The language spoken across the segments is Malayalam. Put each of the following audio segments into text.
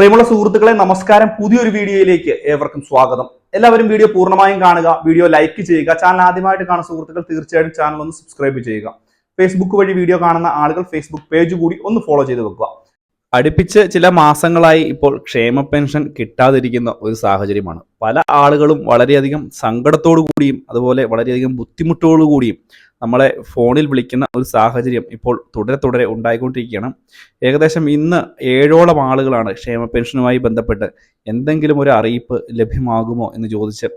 പ്രിയമുള്ള സുഹൃത്തുക്കളെ നമസ്കാരം. പുതിയൊരു വീഡിയോയിലേക്ക് ഏവർക്കും സ്വാഗതം. എല്ലാവരും വീഡിയോ പൂർണമായും കാണുക വീഡിയോ ലൈക്ക് ചെയ്യുക ചാനൽ ആദ്യമായിട്ട് കാണുന്ന സുഹൃത്തുക്കൾ തീർച്ചയായിട്ടും ചാനൽ ഒന്ന് സബ്സ്ക്രൈബ് ചെയ്യുക. ഫേസ്ബുക്ക് വഴി വീഡിയോ കാണുന്ന ആളുകൾ ഫേസ്ബുക്ക് പേജ് കൂടി ഒന്ന് ഫോളോ ചെയ്ത് വെക്കുക. അടുപ്പിച്ച് ചില മാസങ്ങളായി ഇപ്പോൾ ക്ഷേമ പെൻഷൻ കിട്ടാതിരിക്കുന്ന ഒരു സാഹചര്യമാണ്. പല ആളുകളും വളരെയധികം സങ്കടത്തോടു കൂടിയും അതുപോലെ വളരെയധികം ബുദ്ധിമുട്ടോടു കൂടിയും നമ്മളെ ഫോണിൽ വിളിക്കുന്ന ഒരു സാഹചര്യം ഇപ്പോൾ തുടരെ തുടരെ ഉണ്ടായിക്കൊണ്ടിരിക്കുകയാണ്. ഏകദേശം ഇന്ന് ഏഴോളം ആളുകളാണ് ക്ഷേമ പെൻഷനുമായി ബന്ധപ്പെട്ട് എന്തെങ്കിലും ഒരു അറിയിപ്പ് ലഭ്യമാകുമോ എന്ന് ചോദിച്ച്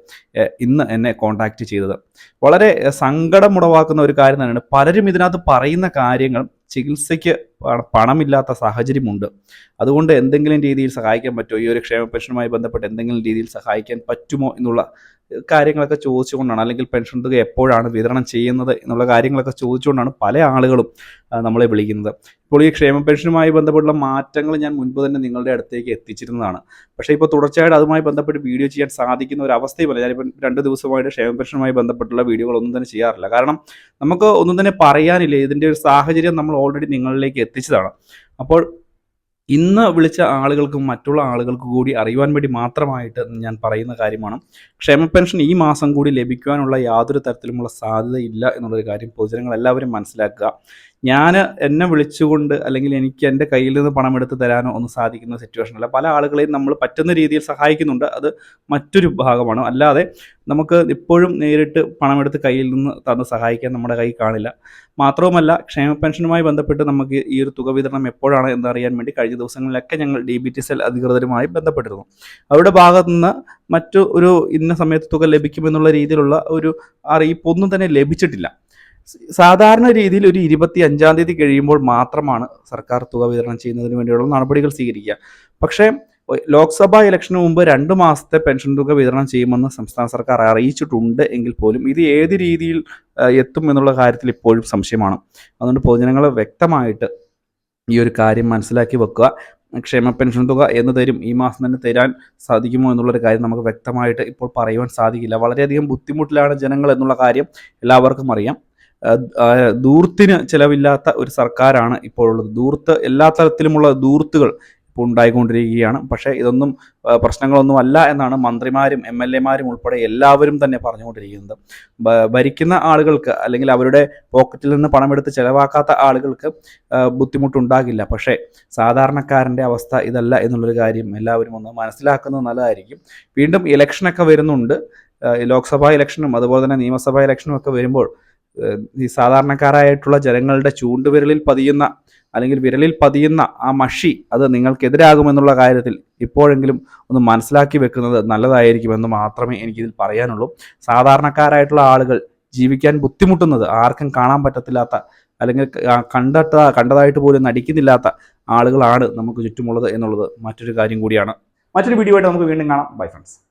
ഇന്ന് എന്നെ കോൺടാക്റ്റ് ചെയ്തത്. വളരെ സങ്കടമുടവാക്കുന്ന ഒരു കാര്യം തന്നെയാണ്. പലരും ഇതിനകത്ത് പറയുന്ന കാര്യങ്ങൾ ചികിത്സയ്ക്ക് പണമില്ലാത്ത സാഹചര്യമുണ്ട്. അതുകൊണ്ട് എന്തെങ്കിലും രീതിയിൽ സഹായിക്കാൻ പറ്റുമോ? ഈ ഒരു ക്ഷേമ പെൻഷനുമായി ബന്ധപ്പെട്ട് എന്തെങ്കിലും രീതിയിൽ സഹായിക്കാൻ പറ്റുമോ എന്നുള്ള കാര്യങ്ങളൊക്കെ ചോദിച്ചുകൊണ്ടാണ് അല്ലെങ്കിൽ പെൻഷൻ തുക എപ്പോഴാണ് വിതരണം ചെയ്യുന്നത് എന്നുള്ള കാര്യങ്ങളൊക്കെ ചോദിച്ചുകൊണ്ടാണ് പല ആളുകളും നമ്മളെ വിളിക്കുന്നത്. ഇപ്പോൾ ഈ ക്ഷേമ പെൻഷനുമായി ബന്ധപ്പെട്ടുള്ള മാറ്റങ്ങൾ ഞാൻ മുൻപ് തന്നെ നിങ്ങളുടെ അടുത്തേക്ക് എത്തിച്ചിരുന്നതാണ്. പക്ഷേ ഇപ്പോൾ തുടർച്ചയായിട്ട് അതുമായി ബന്ധപ്പെട്ട് വീഡിയോ ചെയ്യാൻ സാധിക്കുന്ന ഒരു അവസ്ഥയുമല്ല ഞാനിപ്പോൾ രണ്ട് ദിവസമായിട്ട് ക്ഷേമ പെൻഷനുമായി ബന്ധപ്പെട്ടുള്ള വീഡിയോകളൊന്നും തന്നെ ചെയ്യാറില്ല. കാരണം നമുക്ക് ഒന്നും തന്നെ പറയാനില്ല. ഇതിന്റെ ഒരു സാഹചര്യം നമ്മൾ ഓൾറെഡി നിങ്ങളിലേക്ക് എത്തിച്ചതാണ്. അപ്പോൾ ഇന്ന് വിളിച്ച ആളുകൾക്കും മറ്റുള്ള ആളുകൾക്കും കൂടി അറിയുവാൻ വേണ്ടി മാത്രമായിട്ട് ഞാൻ പറയുന്ന കാര്യമാണ്. ക്ഷേമ പെൻഷൻ ഈ മാസം കൂടി ലഭിക്കുവാനുള്ള യാതൊരു തരത്തിലുമുള്ള സാധ്യതയില്ല എന്നുള്ളൊരു കാര്യം പൊതുജനങ്ങൾ എല്ലാവരും മനസ്സിലാക്കുക. ഞാൻ എന്നെ വിളിച്ചുകൊണ്ട് അല്ലെങ്കിൽ എനിക്ക് എന്റെ കയ്യിൽ നിന്ന് പണം എടുത്ത് തരാനോ ഒന്നും സാധിക്കുന്ന സിറ്റുവേഷൻ അല്ല. പല ആളുകളെയും നമ്മൾ പറ്റുന്ന രീതിയിൽ സഹായിക്കുന്നുണ്ട്. അത് മറ്റൊരു ഭാഗമാണ്. അല്ലാതെ നമുക്ക് ഇപ്പോഴും നേരിട്ട് പണമെടുത്ത് കയ്യിൽ നിന്ന് തന്ന് സഹായിക്കാൻ നമ്മുടെ കൈ കാണില്ല. മാത്രവുമല്ല ക്ഷേമ പെൻഷനുമായി ബന്ധപ്പെട്ട് നമുക്ക് ഈ ഒരു തുക വിതരണം എപ്പോഴാണ് എന്നറിയാൻ വേണ്ടി കഴിഞ്ഞ ദിവസങ്ങളിലൊക്കെ ഞങ്ങൾ ഡി ബി ടി സെൽ അധികൃതരുമായി ബന്ധപ്പെട്ടിരുന്നു. അവരുടെ ഭാഗത്തു നിന്ന് മറ്റു ഒരു ഇന്ന സമയത്ത് തുക ലഭിക്കുമെന്നുള്ള രീതിയിലുള്ള ഒരു അറിയിപ്പൊന്നും തന്നെ ലഭിച്ചിട്ടില്ല. സാധാരണ രീതിയിൽ ഒരു ഇരുപത്തി അഞ്ചാം തീയതി കഴിയുമ്പോൾ മാത്രമാണ് സർക്കാർ തുക വിതരണം ചെയ്യുന്നതിന് വേണ്ടിയുള്ള നടപടികൾ സ്വീകരിക്കുക. പക്ഷേ ലോക്സഭാ ഇലക്ഷന് മുമ്പ് രണ്ട് മാസത്തെ പെൻഷൻ തുക വിതരണം ചെയ്യുമെന്ന് സംസ്ഥാന സർക്കാർ അറിയിച്ചിട്ടുണ്ട് എങ്കിൽ പോലും ഇത് ഏത് രീതിയിൽ എത്തും എന്നുള്ള കാര്യത്തിൽ ഇപ്പോഴും സംശയമാണ്. അതുകൊണ്ട് പൊതുജനങ്ങൾ വ്യക്തമായിട്ട് ഈ ഒരു കാര്യം മനസ്സിലാക്കി വെക്കുക. ക്ഷേമ പെൻഷൻ തുക എന്ന് തരും ഈ മാസം തന്നെ തരാൻ സാധിക്കുമോ എന്നുള്ളൊരു കാര്യം നമുക്ക് വ്യക്തമായിട്ട് ഇപ്പോൾ പറയുവാൻ സാധിക്കില്ല. വളരെയധികം ബുദ്ധിമുട്ടിലാണ് ജനങ്ങൾ എന്നുള്ള കാര്യം എല്ലാവർക്കും അറിയാം. ദൂർത്തിന് ചിലവില്ലാത്ത ഒരു സർക്കാരാണ് ഇപ്പോഴുള്ളത്. ദൂർത്ത് എല്ലാ തരത്തിലുമുള്ള ദൂർത്തുകൾ ഇപ്പോൾ ഉണ്ടായിക്കൊണ്ടിരിക്കുകയാണ്. പക്ഷേ ഇതൊന്നും പ്രശ്നങ്ങളൊന്നും അല്ല എന്നാണ് മന്ത്രിമാരും എം എൽ എമാരും ഉൾപ്പെടെ എല്ലാവരും തന്നെ പറഞ്ഞുകൊണ്ടിരിക്കുന്നത്. ഭരിക്കുന്ന ആളുകൾക്ക് അല്ലെങ്കിൽ അവരുടെ പോക്കറ്റിൽ നിന്ന് പണമെടുത്ത് ചിലവാക്കാത്ത ആളുകൾക്ക് ബുദ്ധിമുട്ടുണ്ടാകില്ല. പക്ഷേ സാധാരണക്കാരന്റെ അവസ്ഥ ഇതല്ല എന്നുള്ളൊരു കാര്യം എല്ലാവരും ഒന്ന് മനസ്സിലാക്കുന്നത് നല്ലതായിരിക്കും. വീണ്ടും ഇലക്ഷനൊക്കെ വരുന്നുണ്ട്. ലോക്സഭാ ഇലക്ഷനും അതുപോലെ തന്നെ നിയമസഭാ ഇലക്ഷനും ഒക്കെ വരുമ്പോൾ ഈ സാധാരണക്കാരായിട്ടുള്ള ജനങ്ങളുടെ ചൂണ്ടുവിരലിൽ പതിയുന്ന അല്ലെങ്കിൽ വിരലിൽ പതിയുന്ന ആ മഷി അത് നിങ്ങൾക്കെതിരാകുമെന്നുള്ള കാര്യത്തിൽ ഇപ്പോഴെങ്കിലും ഒന്ന് മനസ്സിലാക്കി വെക്കുന്നത് നല്ലതായിരിക്കുമെന്ന് മാത്രമേ എനിക്കിതിൽ പറയാനുള്ളൂ. സാധാരണക്കാരായിട്ടുള്ള ആളുകൾ ജീവിക്കാൻ ബുദ്ധിമുട്ടുന്നത് ആർക്കും കാണാൻ പറ്റത്തില്ലാത്ത അല്ലെങ്കിൽ കണ്ടിട്ട കണ്ടതായിട്ട് പോലും നടിക്കുന്നില്ലാത്ത ആളുകളാണ് നമുക്ക് ചുറ്റുമുള്ളത് എന്നുള്ളത് മറ്റൊരു കാര്യം കൂടിയാണ്. മറ്റൊരു വീഡിയോ ആയിട്ട് നമുക്ക് വീണ്ടും കാണാം. Bye friends